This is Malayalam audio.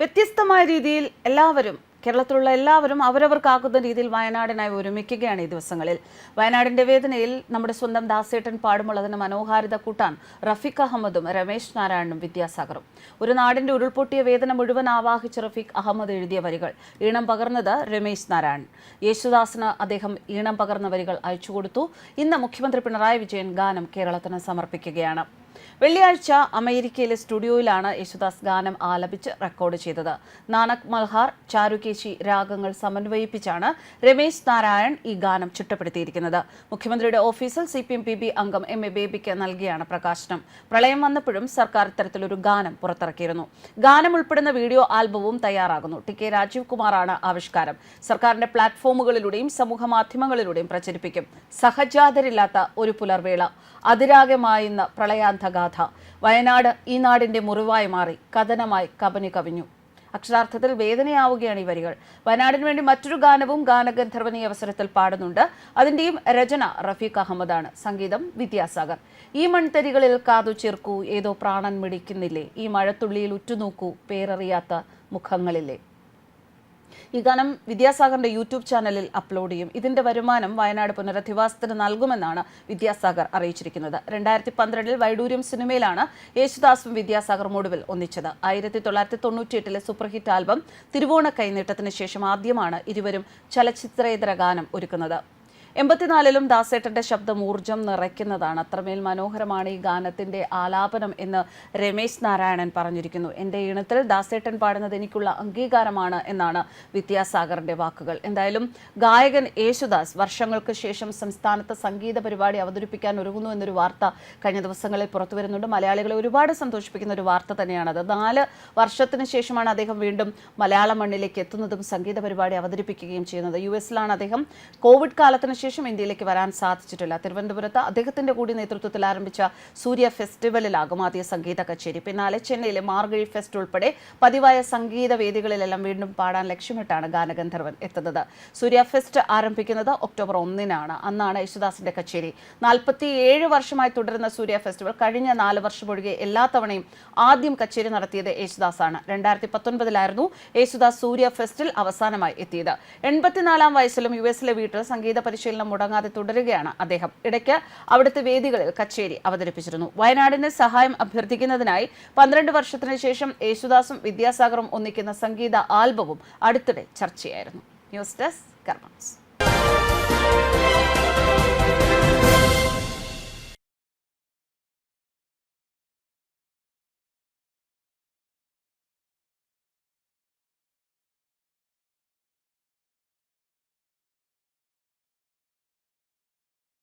വ്യത്യസ്തമായ രീതിയിൽ എല്ലാവരും കേരളത്തിലുള്ള എല്ലാവരും അവരവർക്കാക്കുന്ന രീതിയിൽ വയനാടിനായി ഒരുമിക്കുകയാണ് ഈ ദിവസങ്ങളിൽ. വയനാടിന്റെ വേദനയിൽ നമ്മുടെ സ്വന്തം ദാസേട്ടൻ പാടുമുള്ളതിന് മനോഹാരിത കൂട്ടാൻ റഫീഖ് അഹമ്മദും രമേശ് നാരായണനും വിദ്യാസാഗറും. ഒരു നാടിന്റെ ഉരുൾപൊട്ടിയ വേദന മുഴുവൻ ആവാഹിച്ച റഫീഖ് അഹമ്മദ് എഴുതിയ വരികൾ. ഈണം പകർന്നത് രമേശ് നാരായണൻ യേശുദാസിന് അദ്ദേഹം ഈണം പകർന്ന വരികൾ അയച്ചുകൊടുത്തു. ഇന്ന് മുഖ്യമന്ത്രി പിണറായി വിജയൻ ഗാനം കേരളത്തിന് സമർപ്പിക്കുകയാണ്. വെള്ളിയാഴ്ച അമേരിക്കയിലെ സ്റ്റുഡിയോയിലാണ് യേശുദാസ് ഗാനം ആലപിച്ച് റെക്കോർഡ് ചെയ്തത്. നാനക് മൽഹാർ ചാരുകേശി രാഗങ്ങൾ സമന്വയിപ്പിച്ചാണ് രമേശ് നാരായൺ ഈ ഗാനം ചിട്ടപ്പെടുത്തിയിരിക്കുന്നത്. മുഖ്യമന്ത്രിയുടെ ഓഫീസിൽ സി പി അംഗം എം എ ബേബിക്ക് നൽകിയാണ് പ്രകാശനം. പ്രളയം വന്നപ്പോഴും സർക്കാർ ഇത്തരത്തിലൊരു ഗാനം പുറത്തിറക്കിയിരുന്നു. ഗാനം ഉൾപ്പെടുന്ന വീഡിയോ ആൽബവും തയ്യാറാകുന്നു. ടി കെ രാജീവ് കുമാറാണ് ആവിഷ്കാരം. സർക്കാരിന്റെ പ്ലാറ്റ്ഫോമുകളിലൂടെയും സമൂഹ മാധ്യമങ്ങളിലൂടെയും പ്രചരിപ്പിക്കും. സഹജാതരില്ലാത്ത ഒരു പുലർവേള. അതിരാഗമായുന്ന പ്രളയാന്ധഗാഥ. വയനാട് ഈ നാടിന്റെ മുറിവായി മാറി കഥനമായി കബനി കവിഞ്ഞു. അക്ഷരാർത്ഥത്തിൽ വേദനയാവുകയാണ് ഈ വരികൾ. വയനാടിന് വേണ്ടി മറ്റൊരു ഗാനവും ഗാനഗന്ധർവൻ ഈ അവസരത്തിൽ പാടുന്നുണ്ട്. അതിന്റെയും രചന റഫീഖ് അഹമ്മദാണ്. സംഗീതം വിദ്യാസാഗർ. ഈ മൺതരികളിൽ കാതു ചേർക്കൂ ഏതോ പ്രാണൻ മിടിക്കുന്നില്ലേ? ഈ മഴത്തുള്ളിയിൽ ഉറ്റുനോക്കൂ പേരറിയാത്ത മുഖങ്ങളില്ലേ? ഈ ഗാനം വിദ്യാസാഗറിന്റെ യൂട്യൂബ് ചാനലിൽ അപ്ലോഡ് ചെയ്യും. ഇതിന്റെ വരുമാനം വയനാട് പുനരധിവാസത്തിന് നൽകുമെന്നാണ് വിദ്യാസാഗർ അറിയിച്ചിരിക്കുന്നത്. രണ്ടായിരത്തി പന്ത്രണ്ടിൽ വൈഡൂര്യം സിനിമയിലാണ് യേശുദാസും വിദ്യാസാഗറും ഒടുവിൽ ഒന്നിച്ചത്. ആയിരത്തി തൊള്ളായിരത്തി തൊണ്ണൂറ്റിയെട്ടിലെ സൂപ്പർ ഹിറ്റ് ആൽബം തിരുവോണ കൈനീട്ടത്തിന് ശേഷം ആദ്യമാണ് ഇരുവരും ചലച്ചിത്രേതര ഗാനം ഒരുക്കുന്നത്. എൺപത്തിനാലിലും ദാസേട്ടന്റെ ശബ്ദം ഊർജം നിറയ്ക്കുന്നതാണ്. അത്രമേൽ മനോഹരമാണ് ഈ ഗാനത്തിന്റെ ആലാപനം എന്ന് രമേശ് നാരായണൻ പറഞ്ഞിരിക്കുന്നു. എന്റെ ഈണത്തിൽ ദാസേട്ടൻ പാടുന്നത് എനിക്കുള്ള അംഗീകാരമാണ് എന്നാണ് വിദ്യാസാഗറിന്റെ വാക്കുകൾ. എന്തായാലും ഗായകൻ യേശുദാസ് വർഷങ്ങൾക്ക് ശേഷം സംസ്ഥാനത്ത് സംഗീത പരിപാടി അവതരിപ്പിക്കാൻ ഒരുങ്ങുന്നു എന്നൊരു വാർത്ത കഴിഞ്ഞ ദിവസങ്ങളിൽ പുറത്തു വരുന്നുണ്ട്. മലയാളികളെ ഒരുപാട് സന്തോഷിപ്പിക്കുന്ന ഒരു വാർത്ത തന്നെയാണത് നാല് വർഷത്തിന് ശേഷമാണ് അദ്ദേഹം വീണ്ടും മലയാള മണ്ണിലേക്ക് എത്തുന്നതും സംഗീത പരിപാടി അവതരിപ്പിക്കുകയും ചെയ്യുന്നത്. യു എസിലാണ് അദ്ദേഹം കോവിഡ് കാലത്തിന് ഇന്ത്യയിലേക്ക് വരാൻ സാധിച്ചിട്ടില്ല. തിരുവനന്തപുരത്ത് അദ്ദേഹത്തിന്റെ കൂടി നേതൃത്വത്തിൽ ആരംഭിച്ച സൂര്യ ഫെസ്റ്റിവലിലാകും ആദ്യ സംഗീത കച്ചേരി. പിന്നാലെ ചെന്നൈയിലെ മാർഗഴി ഫെസ്റ്റ് ഉൾപ്പെടെ പതിവായ സംഗീത വേദികളിലെല്ലാം വീണ്ടും പാടാൻ ലക്ഷ്യമിട്ടാണ് ഗാനഗന്ധർവൻ എത്തുന്നത്. സൂര്യ ഫെസ്റ്റ് ആരംഭിക്കുന്നത് ഒക്ടോബർ ഒന്നിനാണ്. അന്നാണ് യേശുദാസിന്റെ കച്ചേരി. നാൽപ്പത്തിയേഴ് വർഷമായി തുടരുന്ന സൂര്യ ഫെസ്റ്റിവൽ കഴിഞ്ഞ നാല് വർഷം ഒഴികെ എല്ലാ തവണയും ആദ്യം കച്ചേരി നടത്തിയത് യേശുദാസാണ്. രണ്ടായിരത്തി പത്തൊൻപതിലായിരുന്നു യേശുദാസ് സൂര്യ ഫെസ്റ്റിൽ അവസാനമായി എത്തിയത്. എൺപത്തിനാലാം വയസ്സിലും യു എസിലെ വീട്ടിൽ സംഗീത പരിശീലനം മുടങ്ങാതെ തുടരുകയാണ് അദ്ദേഹം. ഇടയ്ക്ക് അവിടുത്തെ വേദികളിൽ കച്ചേരി അവതരിപ്പിച്ചിരുന്നു. വയനാടിന് സഹായം അഭ്യർത്ഥിക്കുന്നതിനായി പന്ത്രണ്ട് വർഷത്തിന് ശേഷം യേശുദാസും വിദ്യാസാഗറും ഒന്നിക്കുന്ന സംഗീത ആൽബവും അടുത്തിടെ ചർച്ചയായിരുന്നു. News desk കർമ്മസ്